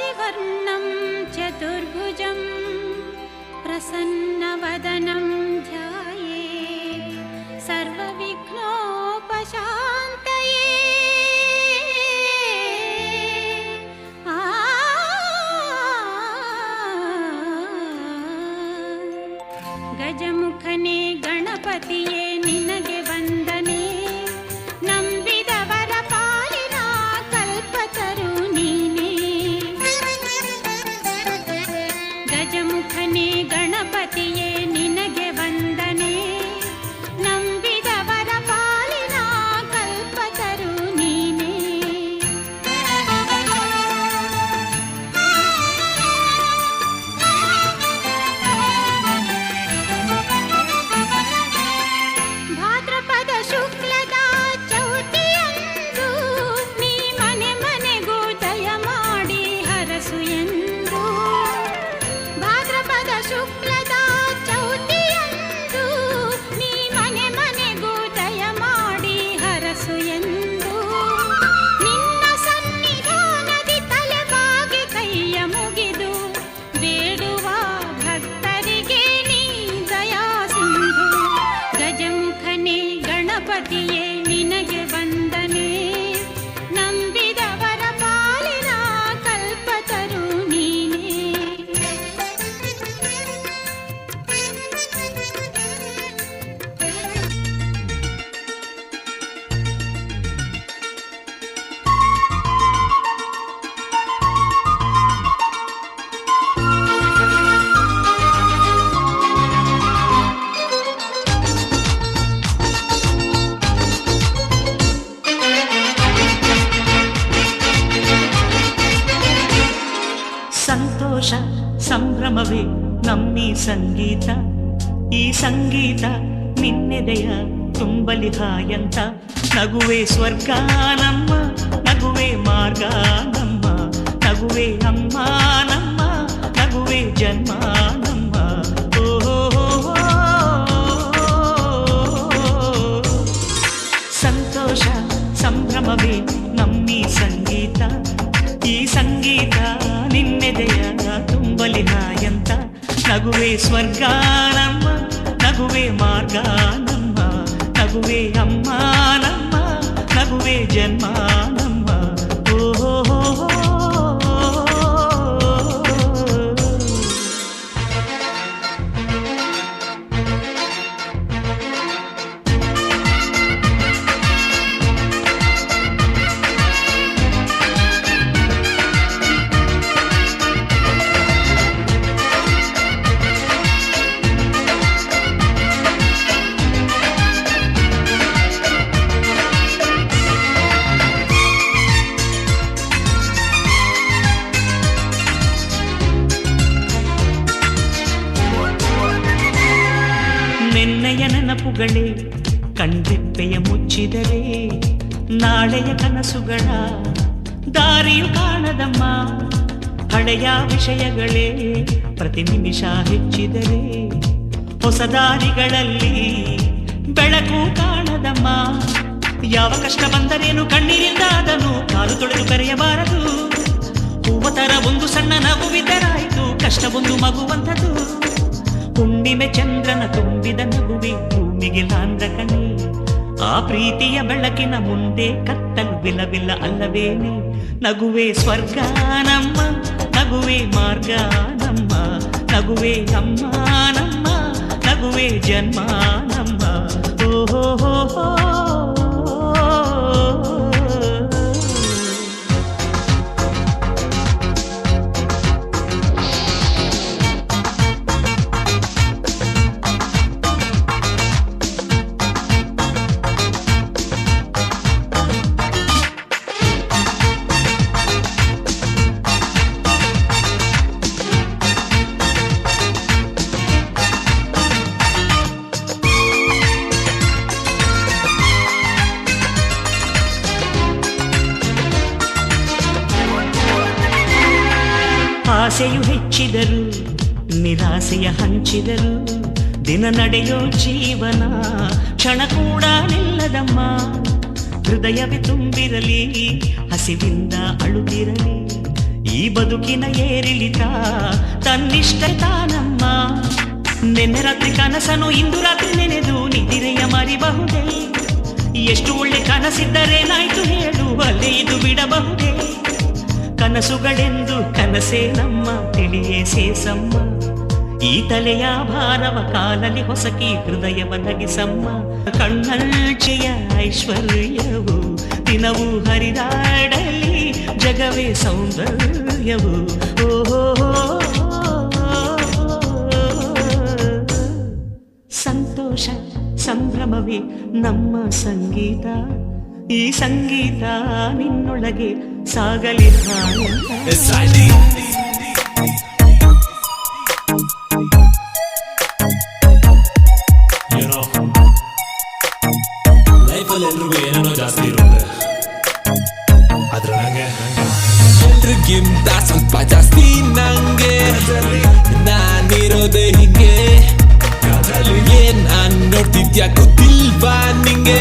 काशिवर्णं चतुर्भुज प्रसन्नवदनं ध्याये सर्वविघ्नोपशान्त गजमुखने गणपतिये निनगे ಸಂಭ್ರಮವೇ ನಮ್ಮಿ ಸಂಗೀತ. ಈ ಸಂಗೀತ ನಿನ್ನೆದೆಯ ತುಂಬಲಿ ಹಾಯಂತ. ನಗುವೆ ಸ್ವರ್ಗ ನಮ್ಮ, ನಗುವೆ ಮಾರ್ಗ ನಮ್ಮ. ನಗುವೆ ಅಮ್ಮ ನಮ್ಮ, ನಗುವೆ ಜನ್ಮ ನಗುವೆ ಸ್ವರ್ಗ ನಮ್ಮ ನಗುವೆ ಮಾರ್ಗ ನಮ್ಮ ನಗುವೆ ಅಮ್ಮ ನಮ್ಮ ನೆನಪುಗಳೇ ಕಣ್ರೆಪ್ಪೆಯ ಮುಚ್ಚಿದರೆ ನಾಳೆಯ ಕನಸುಗಳ ದಾರಿಯು ಕಾಣದಮ್ಮ. ಹಳೆಯ ವಿಷಯಗಳೇ, ಪ್ರತಿ ನಿಮಿಷ ಹೆಚ್ಚಿದರೆ ಹೊಸ ದಾರಿಗಳಲ್ಲಿ ಬೆಳಕು ಕಾಣದಮ್ಮ. ಯಾವ ಕಷ್ಟ ಬಂದರೇನು ಕಣ್ಣೀರಿಂದ ಅದನ್ನು ಕಾಲು ತೊಳೆದು ಕರೆಯಬಾರದು. ಹೂವತರ ಒಂದು ಸಣ್ಣ ನಗುವಿದ್ದರಾಯಿತು ಕಷ್ಟ ಒಂದು ಮಗುವಂಥದ್ದು. ಹುಣ್ಣಿಮೆ ಚಂದ್ರನ ತುಂಬಿದ ನಗುವೆ ಭೂಮಿಗೆ ಲಾಂದ್ರ ಕಣೆ ಆ ಪ್ರೀತಿಯ ಬೆಳಕಿನ ಮುಂದೆ ಕತ್ತಲು ಬಿಲವಿಲ್ಲ ಅಲ್ಲವೇನೆ ನಗುವೆ ಸ್ವರ್ಗ ನಮ್ಮ ನಗುವೆ ಮಾರ್ಗ ನಮ್ಮ ನಗುವೆ ಅಮ್ಮ ನಮ್ಮ ನಗುವೆ ಜನ್ಮ ನಮ್ಮ ಓಹೋ ಆಸೆಯು ಹೆಚ್ಚಿದರು, ನಿರಾಸೆಯ ಹಂಚಿದರು, ದಿನ ನಡೆಯೋ ಜೀವನ ಕ್ಷಣ ಕೂಡ ನಿಲ್ಲದಮ್ಮ. ಹೃದಯವೇ ತುಂಬಿರಲಿ, ಹಸಿವಿಂದ ಅಳುತ್ತಿರಲಿ, ಈ ಬದುಕಿನ ಏರಿಳಿತ ತನ್ನಿಷ್ಟ ತಾನಮ್ಮ. ನಿನ್ನೆ ರಾತ್ರಿ ಕನಸನು ಇಂದು ರಾತ್ರಿ ನೆನೆದು ನಿದಿರೆಯ ಮರಿಬಹುದೇ? ಎಷ್ಟು ಒಳ್ಳೆ ಕನಸಿದ್ದರೇನಾಯ್ತು ಹೇಳು ಅಲ್ಲೇ ಇದು ಬಿಡಬಹುದೇ? ಕನಸುಗಳೆಂದು ಕನಸೇ ನಮ್ಮ, ತಿಳಿಯೇ ಸೇಸಮ್ಮ ಈ ತಲೆಯ ಭಾರವ ಕಾಲಲಿ ಹೊಸಕಿ ಹೃದಯವ ನಗಿಸಮ್ಮ ಕಣ್ಣಲ್ಚೆಯ ಐಶ್ವರ್ಯವು ದಿನವೂ ಹರಿದಾಡಲಿ, ಜಗವೇ ಸೌಂದರ್ಯವು. ಓಹೋ, ಸಂತೋಷ ಸಂಭ್ರಮವೇ ನಮ್ಮ ಸಂಗೀತ. ಈ ಸಂಗೀತ ನಿನ್ನೊಳಗೆ ಸಾಗಲಿ ಸಾಲಿ. ಲೈಫಲ್ಲಿ ಎಲ್ರಿಗೂ ಏನೇನೋ ಜಾಸ್ತಿ ಇರುತ್ತೆ. ಆದ್ರೆ ನಾನು ನೋಡ್ತಿದ್ಯಾ ಗೊತ್ತಿಲ್ವಾ ನಿಂಗೆ?